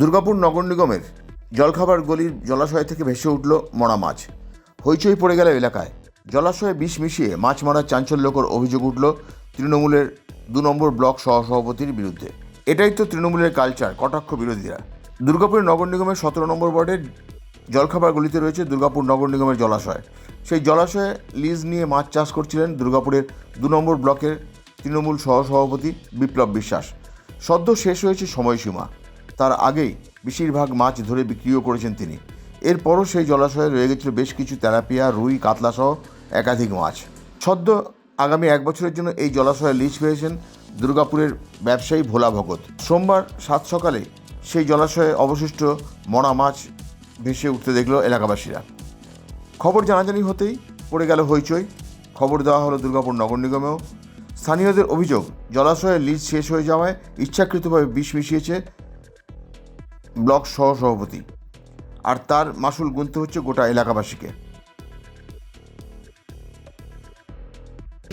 দুর্গাপুর নগর নিগমের জলখাবার গলির জলাশয় থেকে ভেসে উঠল মরা মাছ। হইচই পড়ে গেল এলাকায়। জলাশয়ে বিষ মিশিয়ে মাছ মারার চাঞ্চল্যকর অভিযোগ উঠল তৃণমূলের দু নম্বর ব্লক সহসভাপতির বিরুদ্ধে। এটাই তো তৃণমূলের কালচার, কটাক্ষ বিরোধীরা। দুর্গাপুর নগর নিগমের সতেরো নম্বর ওয়ার্ডের জলখাবার গলিতে রয়েছে দুর্গাপুর নগর নিগমের জলাশয়। সেই জলাশয়ে লিজ নিয়ে মাছ চাষ করছিলেন দুর্গাপুরের দু নম্বর ব্লকের তৃণমূল সহসভাপতি বিপ্লব বিশ্বাস। সদ্য শেষ হয়েছে সময়সীমা। তার আগেই বেশিরভাগ মাছ ধরে বিক্রিও করেছেন তিনি। এরপরও সেই জলাশয়ে রয়ে গেছিল বেশ কিছু তেলাপিয়া, রুই কাতলা সহ একাধিক মাছ। সদ্য আগামী এক বছরের জন্য এই জলাশয়ে লিজ পেয়েছেন দুর্গাপুরের ব্যবসায়ী ভোলা ভগত। সোমবার সাত সকালে সেই জলাশয়ে অবশিষ্ট মরা মাছ ভেসে উঠতে দেখল এলাকাবাসীরা। খবর জানাজানি হতেই পড়ে গেল হইচই। খবর দেওয়া হলো দুর্গাপুর নগর নিগমেও। স্থানীয়দের অভিযোগ জলাশয়ের লিজ শেষ হয়ে যাওয়ায় ইচ্ছাকৃতভাবে বিষ মিশিয়েছে ব্লক সহ সভাপতি আর তার মাসুল গুনতে হচ্ছে গোটা এলাকাবাসীকে।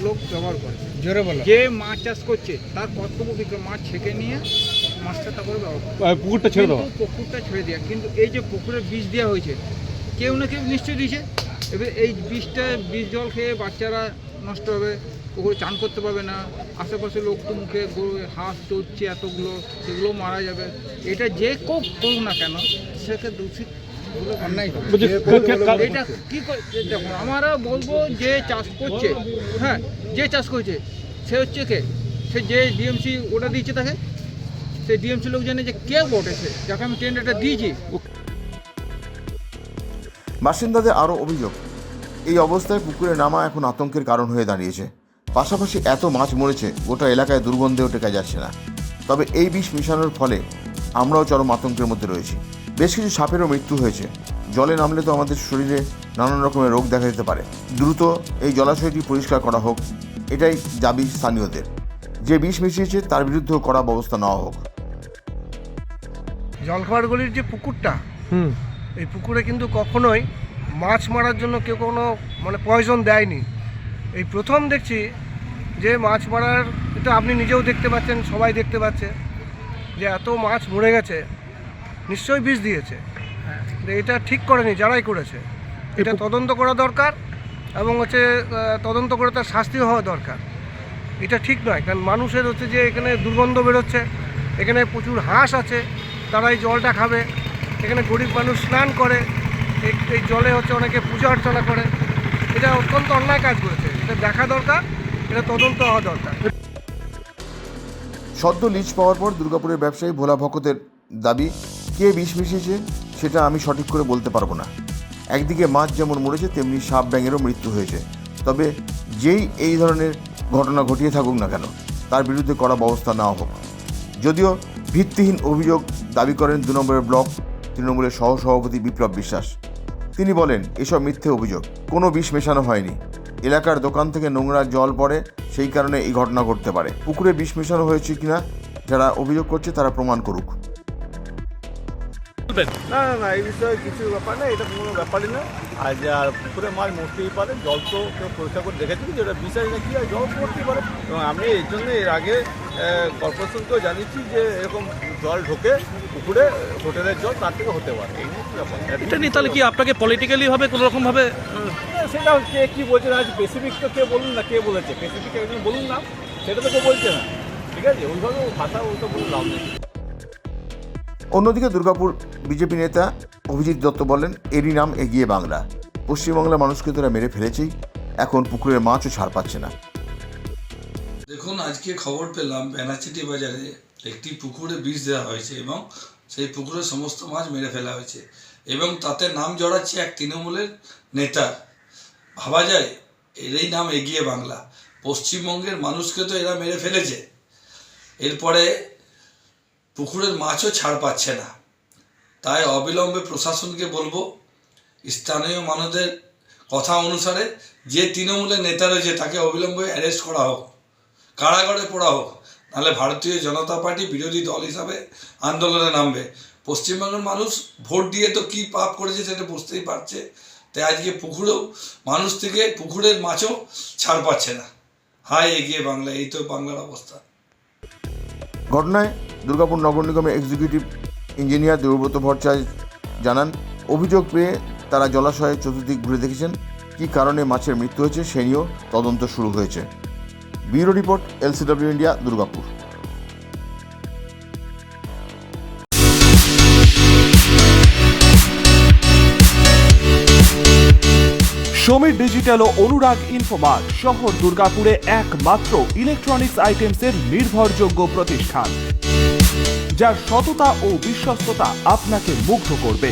লোক ব্যবহার করে। জোরে বলো। যে মাছ চাষ করছে তার কর্তব্য কি মাছ ছেঁকে নিয়ে মাছটা তারপরে পুকুরটা ছেড়ে দাও কিন্তু পুকুরটা ছেড়ে দেওয়া। কিন্তু এই যে পুকুরে বিষ দেওয়া হয়েছে কেউ না কেউ নিশ্চয়ই দিয়েছে। এবার এই বিষটা বিষ জল খেয়ে বাচ্চারা নষ্ট হবে। পুকুরে চান করতে পারবে না। আশেপাশে লোক তো মুখে গরু হাঁস চড়ছে এতগুলো সেগুলো মারা যাবে। এটা যে কেউ করুক না কেন সেকে দূষিত এটা কি করে দেখো আমরা বলব যে চাষ করছে হ্যাঁ যে চাষ করছে সে হচ্ছে কে? সে যে ডিএমসি ওটা দিয়েছে তাকে? সেই ডিএমসি লোক জানে যে কে বটে সে যাকে আমি টেন্ডারটা দিয়েছি। বাসিন্দাদের আরও অভিযোগ। এই অবস্থায় পুকুরে নামা এখন আতঙ্কের কারণ হয়ে দাঁড়িয়েছে। পাশাপাশি এত মাছ মরেছে গোটা এলাকায় দুর্গন্ধেও টেকা যাচ্ছে না। তবে এই বিষ মিশানোর ফলে আমরাও চরম আতঙ্কের মধ্যে রয়েছি। বেশ কিছু সাপেরও মৃত্যু হয়েছে। জলে নামলে তো আমাদের শরীরে নানান রকমের রোগ দেখা যেতে পারে। দ্রুত এই জলাশয়টি পরিষ্কার করা হোক এটাই দাবি স্থানীয়দের। যে বিষ মিশিয়েছে তার বিরুদ্ধেও কড়া ব্যবস্থা নেওয়া হোক। জলখাবারগুলির যে পুকুরটা হুম। এই পুকুরে কিন্তু কখনোই মাছ মারার জন্য কেউ কোনো মানে পয়জন দেয়নি। এই প্রথম দেখছি যে মাছ মারার এটা আপনি নিজেও দেখতে পাচ্ছেন সবাই দেখতে পাচ্ছে যে এত মাছ মরে গেছে নিশ্চয়ই বিষ দিয়েছে। তো এটা ঠিক করেনি যারাই করেছে। এটা তদন্ত করা দরকার এবং হচ্ছে তদন্ত করে তার শাস্তিও হওয়া দরকার। এটা ঠিক নয় কারণ মানুষের হচ্ছে যে এখানে দুর্গন্ধ বেরোচ্ছে এখানে প্রচুর হাঁস আছে তারা এই জলটা খাবে এখানে গরিব মানুষ স্নান করে এই এই জলে হচ্ছে অনেকে পূজা অর্চনা করে। এটা অত্যন্ত অন্যায় কাজ করেছে। এটা দেখা দরকার, এটা তদন্ত হওয়া দরকার। সদ্য লিজ পাওয়ার পর দুর্গাপুরের ব্যবসায়ী ভোলা ভকতের দাবি, কে বিষ মিশিয়েছে সেটা আমি সঠিক করে বলতে পারব না। একদিকে মাছ যেমন মরেছে, তেমনি সাপ ব্যাঙেরও মৃত্যু হয়েছে। তবে যেই এই ধরনের ঘটনা ঘটিয়ে থাকুক না কেন, তার বিরুদ্ধে কড়া ব্যবস্থা নেওয়া হোক। যদিও ভিত্তিহীন অভিযোগ দাবি করেন দু নম্বরের ব্লক তৃণমূলের সহসভাপতি বিপ্লব বিশ্বাস। তিনি বলেন এসব মিথ্যে অভিযোগ। কোনো বিষ মেশানো হয়নি। এলাকার দোকান থেকে নোংরা জল পড়ে সেই কারণে এই ঘটনা ঘটতে পারে। পুকুরে বিষ মেশানো হয়েছে কিনা যারা অভিযোগ করছে তারা প্রমাণ করুক। না না না এই বিষয়ে কিছু ব্যাপার না এটা কোনো ব্যাপারই না। আর যে আর পুকুরে মাছ মরতেই পারে জল তো কেউ পরীক্ষা করে দেখেছি যে ওটা বিষয় না কি হয় জল মরতেই পারে। এবং আমি এই জন্য এর আগে কর্পোরেশনকেও জানিয়েছি যে এরকম জল ঢোকে পুকুরে হোটেলের জল তার থেকে হতে পারে। এই ব্যাপার? এটা নিয়ে তাহলে কি আপনাকে পলিটিক্যালি ভাবে কোনো রকম ভাবে না, সেটা কে কী বলছে না স্পেসিফিক তো কে বলুন না কে বলেছে? স্পেসিফিক একজন বলুন না সেটা তো কেউ বলছে না। ঠিক আছে? ওইভাবে ভাষা ওইটা বলে লাভ নেই। অন্যদিকে দুর্গাপুর বিজেপি নেতা অভিজিৎ দত্ত বলেন এরই নাম এগিয়ে বাংলা। পশ্চিমবাংলার মানুষকে তারা মেরে ফেলেছেই এখন পুকুরের মাছও ছাড় পাচ্ছে না। দেখুন আজকে খবর পেলাম বেনাচিটি বাজারে একটি পুকুরে বিষ দেওয়া হয়েছে এবং সেই পুকুরে সমস্ত মাছ মেরে ফেলা হয়েছে এবং তাতে নাম জড়াচ্ছে এক তৃণমূলের নেতার ভাবা যায়, এরই নাম এগিয়ে বাংলা। পশ্চিমবঙ্গের মানুষকে তো এরা মেরে ফেলেছে। এরপরে পুকুরের মাছও ছাড় পাচ্ছে না। তাই অবিলম্বে প্রশাসনকে বলব, স্থানীয় মানুষদের কথা অনুসারে যে তৃণমূলের নেতা রয়েছে তাকে অবিলম্বে অ্যারেস্ট করা হোক, কারাগারে পড়া হোক। নাহলে ভারতীয় জনতা পার্টি বিরোধী দল হিসাবে আন্দোলনে নামবে। পশ্চিমবঙ্গের মানুষ ভোট দিয়ে তো কী পাপ করেছে সেটা বুঝতেই পারছে। তাই আজকে পুকুরেও মানুষ থেকে পুকুরের মাছও ছাড় পাচ্ছে না। হাই এগিয়ে বাংলা, এই তো বাংলার অবস্থা। ঘটনায় দুর্গাপুর নগর নিগমের এক্সিকিউটিভ ইঞ্জিনিয়ার দেবব্রত ভট্টাচার্য জানান, অভিযোগ পেয়ে তারা জলাশয়ে চতুর্দিক ঘুরে দেখেছেন কী কারণে মাছের মৃত্যু হয়েছে, সে নিয়েও তদন্ত শুরু হয়েছে। Bureau report, LCW India, Durgapur. Samir digital ও অনুরাগ ইনফোমার্ট শহর দুর্গাপুরে একমাত্র ইলেকট্রনিক্স আইটেমসের নির্ভরযোগ্য প্রতিষ্ঠান, যার সততা ও বিশ্বস্ততা আপনাকে মুগ্ধ করবে।